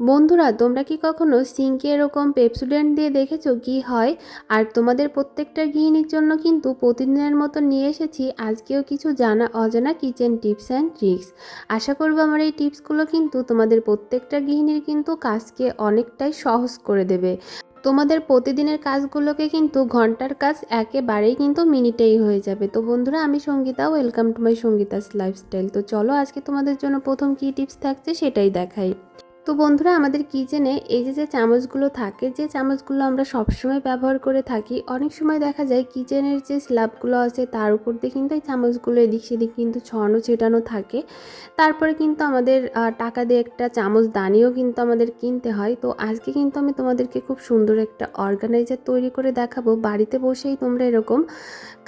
বন্ধুরা, তোমরা কি কখনো সিঙ্কে এরকম পেপসুডেন্ট দিয়ে দেখেছ? কি হয়? আর তোমাদের প্রত্যেকটা গৃহিণীর জন্য কিন্তু প্রতিদিনের মতো নিয়ে এসেছি আজকেও কিছু জানা অজানা কিচেন টিপস অ্যান্ড ট্রিক্স। আশা করব আমার এই টিপসগুলো কিন্তু তোমাদের প্রত্যেকটা গৃহিণীর কিন্তু কাজকে অনেকটাই সহজ করে দেবে। তোমাদের প্রতিদিনের কাজগুলোকে কিন্তু ঘণ্টার কাজ একেবারেই কিন্তু মিনিটেই হয়ে যাবে। তো বন্ধুরা, আমি Sangeeta, welcome to my Sangeeta's lifestyle. তো চলো, আজকে তোমাদের জন্য প্রথম কী টিপস থাকছে সেটাই দেখাই। তো বন্ধুরা, আমাদের কিচেনে এই যে যে চামচগুলো থাকে, যে চামচগুলো আমরা সবসময় ব্যবহার করে থাকি, অনেক সময় দেখা যায় কিচেনের যে স্ল্যাবগুলো আছে, তার উপর দিয়ে কিন্তু এই চামচগুলো এদিক সেদিক কিন্তু ছড়ানো, ছেটানো থাকে। তারপরে কিন্তু আমাদের টাকা দিয়ে একটা চামচ দানিও কিন্তু আমাদের কিনতে হয়। তো আজকে কিন্তু আমি তোমাদেরকে খুব সুন্দর একটা অর্গানাইজার তৈরি করে দেখাবো। বাড়িতে বসেই তোমরা এরকম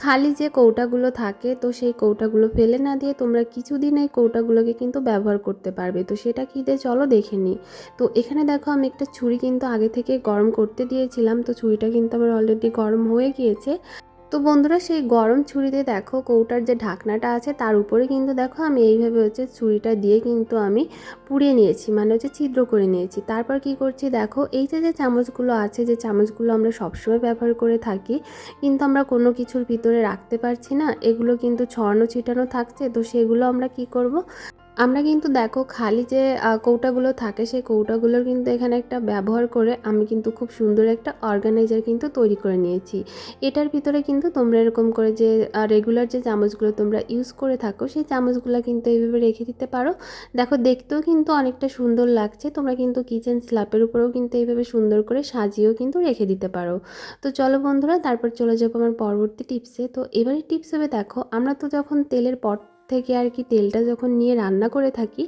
খালি যে কৌটাগুলো থাকে, তো সেই কৌটাগুলো ফেলে না দিয়ে তোমরা কিছুদিন এই কৌটাগুলোকে কিন্তু ব্যবহার করতে পারবে। তো সেটা কী দিয়ে? চলো দেখে নিই তো এখানে দেখো আমি একটা ছুরি কিন্তু আগে থেকে গরম করতে দিয়েছিলাম, তো ছুরিটা কিন্তু আমার অলরেডি গরম হয়ে গিয়েছে। তো বন্ধুরা সেই গরম ছুরিতে দেখো কৌটার যে ঢাকনাটা আছে, তার উপরে কিন্তু দেখো আমি এইভাবে হচ্ছে ছুরিটা দিয়ে কিন্তু আমি পুড়িয়ে নিয়েছি মানে হচ্ছে ছিদ্র করে নিয়েছি। তারপর কি করছি দেখো, এই যে যে চামচগুলো আছে, যে চামচগুলো আমরা সবসময় ব্যবহার করে থাকি, কিন্তু আমরা কোনো কিছুর ভিতরে রাখতে পারছি না, এগুলো কিন্তু ছড়ানো ছিটানো থাকছে, তো সেগুলো আমরা কি করব? আমরা কিন্তু দেখো খালি যে কৌটাগুলো থাকে সেই কৌটাগুলোর কিন্তু এখানে একটা ব্যবহার করে আমি কিন্তু খুব সুন্দর একটা অর্গানাইজার কিন্তু তৈরি করে নিয়েছি। এটার ভিতরে কিন্তু তোমরা এরকম করে যে রেগুলার যে চামচগুলো তোমরা ইউজ করে থাকো, সেই চামচগুলো কিন্তু এইভাবে রেখে দিতে পারো। দেখো দেখতেও কিন্তু অনেকটা সুন্দর লাগছে, তোমরা কিন্তু কিচেন স্ল্যাপের উপরেও কিন্তু এইভাবে সুন্দর করে সাজিয়েও কিন্তু রেখে দিতে পারো। তো চলো বন্ধুরা, তারপর চলে যাব আমার পরবর্তী টিপসে তো এবারে টিপস হবে দেখো, আমরা তো যখন তেলের পট থেকে আর কি তেলটা যখন নিয়ে রান্না করে থাকি,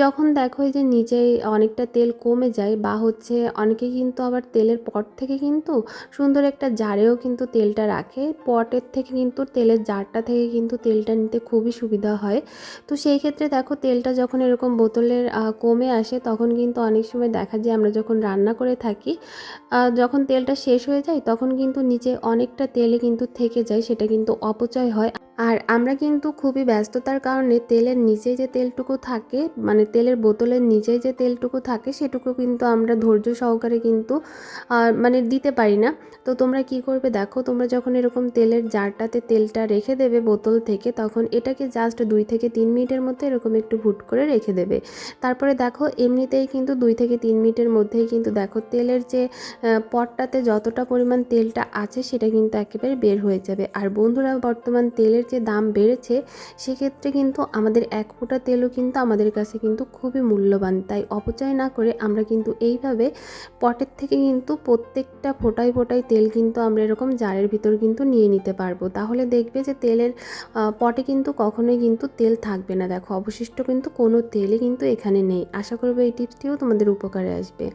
যখন দেখো যে নিচে অনেকটা তেল কমে যায় বা হচ্ছে অনেকে কিন্তু আবার তেলের পট থেকে কিন্তু সুন্দর একটা জারেও কিন্তু তেলটা রাখে। পটের থেকে কিন্তু তেলের জারটা থেকে কিন্তু তেলটা নিতে খুবই সুবিধা হয়। তো সেই ক্ষেত্রে দেখো তেলটা যখন এরকম বোতলের কমে আসে তখন কিন্তু অনেক সময় দেখা যায় আমরা যখন রান্না করে থাকি যখন তেলটা শেষ হয়ে যায় তখন কিন্তু নিচে অনেকটা তেলে কিন্তু থেকে যায়, সেটা কিন্তু অপচয় হয়। আর আমরা কিন্তু খুবই ব্যস্ততার কারণে তেলের নিচে যে তেলটুকু থাকে মানে তেলের বোতলের নিচে যে তেলটুকু থাকে, সেটুকু কিন্তু আমরা ধৈর্য সহকারে কিন্তু মানে দিতে পারি না। তো তোমরা কি করবে দেখো, তোমরা যখন এরকম তেলের জারটাতে তেলটা রেখে দেবে বোতল থেকে, তখন এটাকে জাস্ট দুই থেকে তিন মিনিটের মধ্যে এরকম একটু ভুট করে রেখে দেবে। তারপরে দেখো, এমনিতেই কিন্তু দুই থেকে তিন মিনিটের মধ্যেই কিন্তু দেখো, তেলের যে পটটাতে যতটা পরিমাণ তেলটা আছে, সেটা কিন্তু একেবারে বের হয়ে যাবে। আর বন্ধুরা, বর্তমান তেলের যে দাম বেড়েছে, সেক্ষেত্রে কিন্তু আমাদের এক ফোঁটা তেলও কিন্তু আমাদের কাছে কিন্তু খুবই মূল্যবান। তাই অপচয় না করে আমরা কিন্তু এইভাবে পটের থেকে কিন্তু প্রত্যেকটা ফোটায় ফোটায় তেল কিন্তু আমরা এরকম জারের ভিতর কিন্তু নিয়ে নিতে পারব। তাহলে দেখবে যে তেলের পটে কিন্তু কখনোই কিন্তু তেল থাকবে না। দেখো, অবশিষ্ট কিন্তু কোনো তেলই কিন্তু এখানে নেই। আশা করব এই টিপসটিও তোমাদের উপকারে আসবে।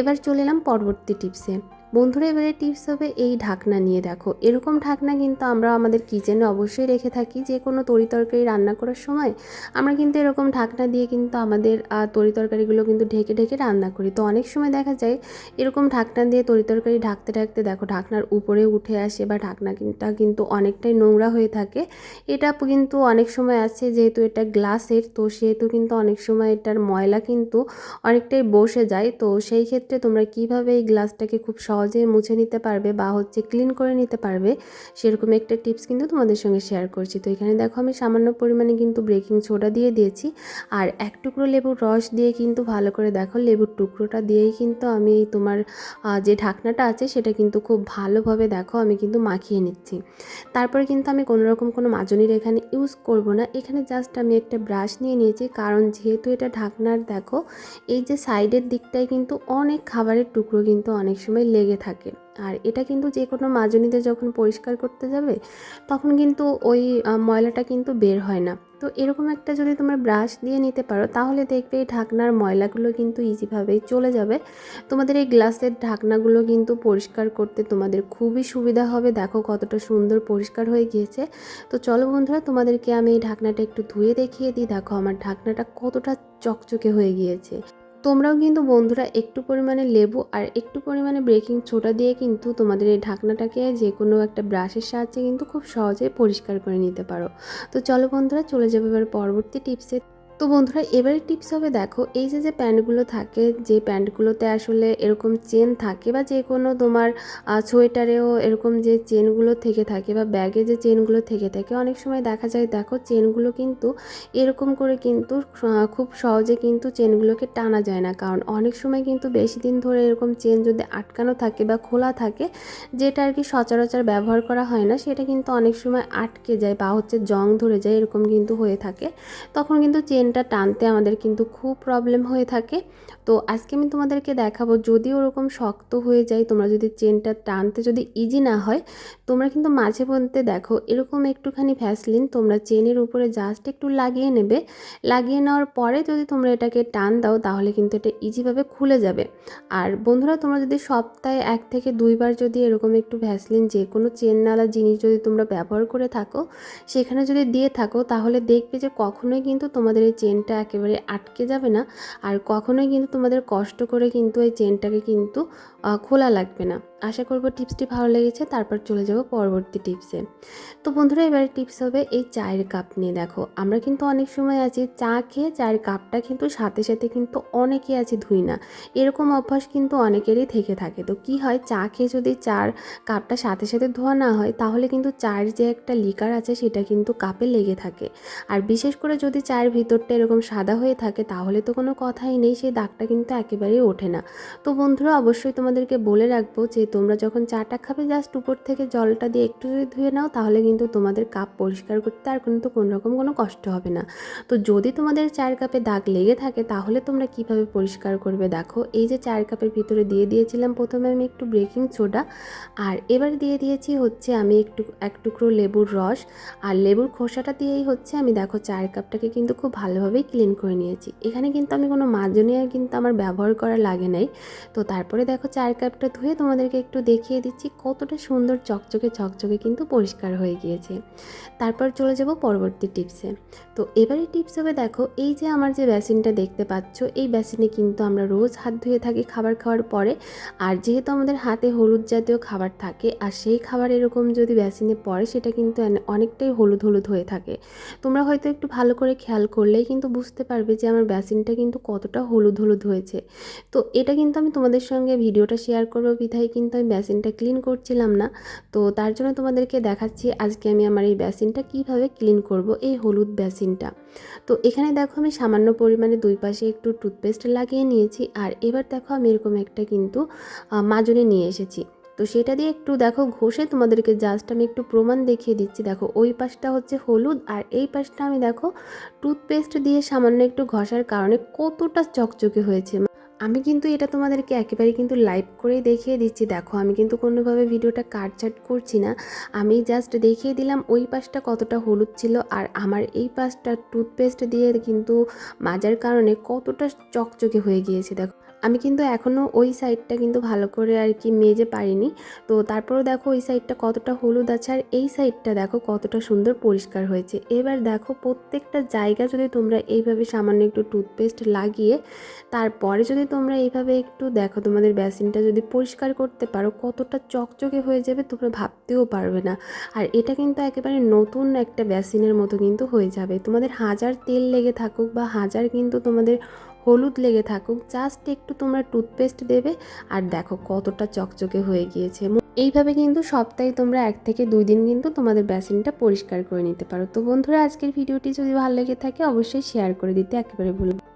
এবার চলে এলাম পরবর্তী টিপসে। বন্ধুরা, এবারে টিপস হবে এই ঢাকনা নিয়ে। দেখো, এরকম ঢাকনা কিন্তু আমরা আমাদের কিচেনে অবশ্যই রেখে থাকি। যে কোনো তরি তরকারি রান্না করার সময় আমরা কিন্তু এরকম ঢাকনা দিয়ে কিন্তু আমাদের তরি তরকারিগুলো কিন্তু ঢেকে ঢেকে রান্না করি। তো অনেক সময় দেখা যায় এরকম ঢাকনা দিয়ে তরি তরকারি ঢাকতে ঢাকতে দেখো ঢাকনার উপরে উঠে আসে বা ঢাকনাটা কিন্তু অনেকটাই নোংরা হয়ে থাকে। এটা কিন্তু অনেক সময় আছে যেহেতু এটা গ্লাসের, তো সেহেতু কিন্তু অনেক সময় এটার ময়লা কিন্তু অনেকটাই বসে যায়। তো সেই ক্ষেত্রে তোমরা কীভাবে এই গ্লাসটাকে খুব সহজে মুছে নিতে পারবে বা হচ্ছে ক্লিন করে নিতে পারবে, সেরকম একটা টিপস কিন্তু তোমাদের সঙ্গে শেয়ার করছি। তো এখানে দেখো আমি সামান্য পরিমাণে কিন্তু বেকিং সোডা দিয়ে দিয়েছি, আর এক টুকরো লেবুর রস দিয়ে কিন্তু ভালো করে দেখো লেবুর টুকরোটা দিয়েই কিন্তু আমি তোমার যে ঢাকনাটা আছে সেটা কিন্তু খুব ভালোভাবে দেখো আমি কিন্তু মাখিয়ে নিচ্ছি। তারপরে কিন্তু আমি কোনো রকম কোনো মাজনির এখানে ইউজ করব না, এখানে জাস্ট আমি একটা ব্রাশ নিয়ে নিয়েছি, কারণ যেহেতু এটা ঢাকনার দেখো, এই যে সাইডের দিকটায় কিন্তু অনেক খাবারের টুকরো কিন্তু অনেক সময় লেগে থাকে। আর এটা কিন্তু যে কোনো মাজনিতে যখন পরিষ্কার করতে যাবে, তখন কিন্তু ওই ময়লাটা কিন্তু বের হয় না। তো এরকম একটা যদি তোমরা ব্রাশ দিয়ে নিতে পারো, তাহলে দেখবে এই ঢাকনার ময়লাগুলো কিন্তু ইজিভাবেই চলে যাবে। তোমাদের এই গ্লাসের ঢাকনাগুলো কিন্তু পরিষ্কার করতে তোমাদের খুবই সুবিধা হবে। দেখো কতটা সুন্দর পরিষ্কার হয়ে গিয়েছে। তো চলো বন্ধুরা, তোমাদেরকে আমি এই ঢাকনাটা একটু ধুয়ে দেখিয়ে দিই। দেখো আমার ঢাকনাটা কতটা চকচকে হয়ে গিয়েছে। তোমরাও কিন্তু বন্ধুরা একটু পরিমাণে লেবু আর একটু পরিমাণে বেকিং ছোটা দিয়ে কিন্তু তোমাদের এই ঢাকনাটাকে যে কোনো একটা ব্রাশের সাহায্যে কিন্তু খুব সহজে পরিষ্কার করে নিতে পারো। তো চলো বন্ধুরা চলে যাবে এবার পরবর্তী টিপসে তো বন্ধুরা, এবারে টিপস হবে দেখো, এই যে যে প্যান্টগুলো থাকে, যে প্যান্টগুলোতে আসলে এরকম চেন থাকে বা যে কোনো তোমার সোয়েটারেও এরকম যে চেনগুলো থেকে থাকে বা ব্যাগে যে চেনগুলো থেকে থাকে, অনেক সময় দেখা যায় দেখো চেনগুলো কিন্তু এরকম করে কিন্তু খুব সহজে কিন্তু চেনগুলোকে টানা যায় না। কারণ অনেক সময় কিন্তু বেশি দিন ধরে এরকম চেন যদি আটকানো থাকে বা খোলা থাকে, যেটা আর কি সচরাচর ব্যবহার করা হয় না, সেটা কিন্তু অনেক সময় আটকে যায় বা হচ্ছে জং ধরে যায়, এরকম কিন্তু হয়ে থাকে। তখন কিন্তু চেনটা টানতে আমাদের কিন্তু খুব প্রবলেম হয়ে থাকে। তো আজকে আমি তোমাদেরকে দেখাবো, যদি ওরকম শক্ত হয়ে যায়, তোমরা যদি চেনটা টানতে যদি ইজি না হয়, তোমরা কিন্তু মাঝে মধ্যে দেখো, এরকম একটুখানি ভ্যাসলিন তোমরা চেনের উপরে জাস্ট একটু লাগিয়ে নেবে। লাগিয়ে নেওয়ার পরে যদি তোমরা এটাকে টান দাও, তাহলে কিন্তু এটা ইজিভাবে খুলে যাবে। আর বন্ধুরা, তোমরা যদি সপ্তাহে এক থেকে দুইবার যদি এরকম একটু ভ্যাসলিন যে কোনো চেন নালা জিনিস যদি তোমরা ব্যবহার করে থাকো, সেখানে যদি দিয়ে থাকো, তাহলে দেখবে যে কখনোই কিন্তু তোমাদের চেনটা একেবারে আটকে যাবে না। আর কখনোই কিন্তু তোমাদের কষ্ট করে কিন্তু এই চেনটাকে কিন্তু খোলা লাগবে না। আশা করব টিপসটি ভালো লেগেছে, তারপর চলে যাব পরবর্তী টিপসে। তো বন্ধুরা, এবারে টিপস হবে এই চায়ের কাপ নিয়ে। দেখো, আমরা কিন্তু অনেক সময় আছি চা খেয়ে চায়ের কাপটা কিন্তু সাথে সাথে কিন্তু অনেকে আছে ধুই না। এরকম অভ্যাস কিন্তু অনেকেরই থেকে থাকে। তো কি হয়, চা খেয়ে যদি চার কাপটা সাথে সাথে ধোয়া না হয়, তাহলে কিন্তু চায়ের যে একটা লিকার আছে, সেটা কিন্তু কাপে লেগে থাকে। আর বিশেষ করে যদি চায়ের ভিতরটা এরকম সাদা হয়ে থাকে, তাহলে তো কোনো কথাই নেই, সেই দাগটা কিন্তু একেবারেই ওঠে না। তো বন্ধুরা, অবশ্যই তোমাদেরকে বলে রাখব যে তোমরা যখন চাটা খাবে জাস্ট উপর থেকে জলটা দিয়ে একটু যদি ধুয়ে নাও, তাহলে কিন্তু তোমাদের কাপ পরিষ্কার করতে আর কিন্তু কোনো রকম কোনো কষ্ট হবে না। তো যদি তোমাদের চায়ের কাপে দাগ লেগে থাকে, তাহলে তোমরা কীভাবে পরিষ্কার করবে দেখো। এই যে চায়ের কাপের ভিতরে দিয়ে দিয়েছিলাম, প্রথমে আমি একটু বেকিং সোডা আর এবার দিয়ে দিয়েছি হচ্ছে আমি একটু, এক টুকরো লেবুর রস, আর লেবুর খোসাটা দিয়েই হচ্ছে আমি দেখো চায়ের কাপটাকে কিন্তু খুব ভালোভাবেই ক্লিন করে নিয়েছি। এখানে কিন্তু আমি কোনো মাজনীয় কিন্তু আমার ব্যবহার করা লাগে নাই। তো তারপরে দেখো চায়ের কাপটা ধুয়ে তোমাদেরকে একটু দেখিয়ে দিচ্ছি কতটা সুন্দর চকচকে চকচকে কিন্তু পরিষ্কার হয়ে গিয়েছে। তারপর চলে যাব পরবর্তী টিপসে তো এবারে টিপস হবে দেখো, এই যে আমার যে বেসিনটা দেখতে পাচ্ছ, এই বেসিনে কিন্তু আমরা রোজ হাত ধুয়ে থাকি খাবার খাওয়ার পরে। আর যেহেতু আমাদের হাতে হলুদ জাতীয় খাবার থাকে, আর সেই খাবার এরকম যদি বেসিনে পড়ে, সেটা কিন্তু অনেকটাই হলুদ হলুদ হয়ে থাকে। তোমরা হয়তো একটু ভালো করে খেয়াল করলেই কিন্তু বুঝতে পারবে যে আমার বেসিনটা কিন্তু কতটা হলুদ হলুদ হয়েছে। তো এটা কিন্তু আমি তোমাদের সঙ্গে ভিডিওটা শেয়ার করব বিধায় কিন্তু আমি বেসিনটা ক্লিন করছিলাম না। তো তার জন্য তোমাদেরকে দেখাচ্ছি আজকে আমি আমার এই বেসিনটা কীভাবে ক্লিন করব, এই হলুদ বেসিনটা। তো এখানে দেখো আমি সামান্য পরিমাণে দুই পাশে একটু টুথপেস্ট লাগিয়ে নিয়েছি আর এবার দেখো আমি এরকম একটা কিন্তু মাজনে নিয়ে এসেছি। তো সেটা দিয়ে একটু দেখো ঘষে তোমাদেরকে জাস্ট আমি একটু প্রমাণ দেখিয়ে দিচ্ছি। দেখো ওই পাশটা হচ্ছে হলুদ আর এই পাশটা আমি দেখো টুথপেস্ট দিয়ে সামান্য একটু ঘষার কারণে কতটা চকচকে হয়েছে। আমি কিন্তু এটা তোমাদেরকে একেবারে কিন্তু লাইভ করেই দেখিয়ে দিচ্ছি। দেখো, আমি কিন্তু কোনোভাবে ভিডিওটা কাটছাট করছি না। আমি জাস্ট দেখিয়ে দিলাম ওই পাশটা কতটা হলুদ ছিল আর আমার এই পাশটা টুথপেস্ট দিয়ে কিন্তু মাজার কারণে কতটা চকচকে হয়ে গিয়েছে। দেখো আমি কিন্তু এখনও ওই সাইডটা কিন্তু ভালো করে আর কি মেজে পারিনি। তো তারপরেও দেখো ওই সাইডটা কতটা হলুদ আছে আর এই সাইডটা দেখো কতটা সুন্দর পরিষ্কার হয়েছে। এবার দেখো প্রত্যেকটা জায়গা যদি তোমরা এইভাবে সামান্য একটু টুথপেস্ট লাগিয়ে তারপরে যদি তোমরা এইভাবে একটু দেখো তোমাদের বেসিনটা যদি পরিষ্কার করতে পারো কতটা চকচকে হয়ে যাবে তোমরা ভাবতেও পারবে না। আর এটা কিন্তু একেবারে নতুন একটা বেসিনের মতো কিন্তু হয়ে যাবে। তোমাদের হাজার তেল লেগে থাকুক বা হাজার কিন্তু তোমাদের হলুদ লেগে থাকুক জাস্ট একটু তোমরা টুথপেস্ট দেবে আর দেখো কতটা চকচকে হয়ে গিয়েছে। এইভাবে কিন্তু সপ্তাহে তোমরা এক থেকে দুই দিন কিন্তু তোমাদের বেসিনটা পরিষ্কার করে নিতে পারো। তো বন্ধুরা, আজকের ভিডিওটি যদি ভালো লেগে থাকে, অবশ্যই শেয়ার করে দিতে একেবারে ভুলবে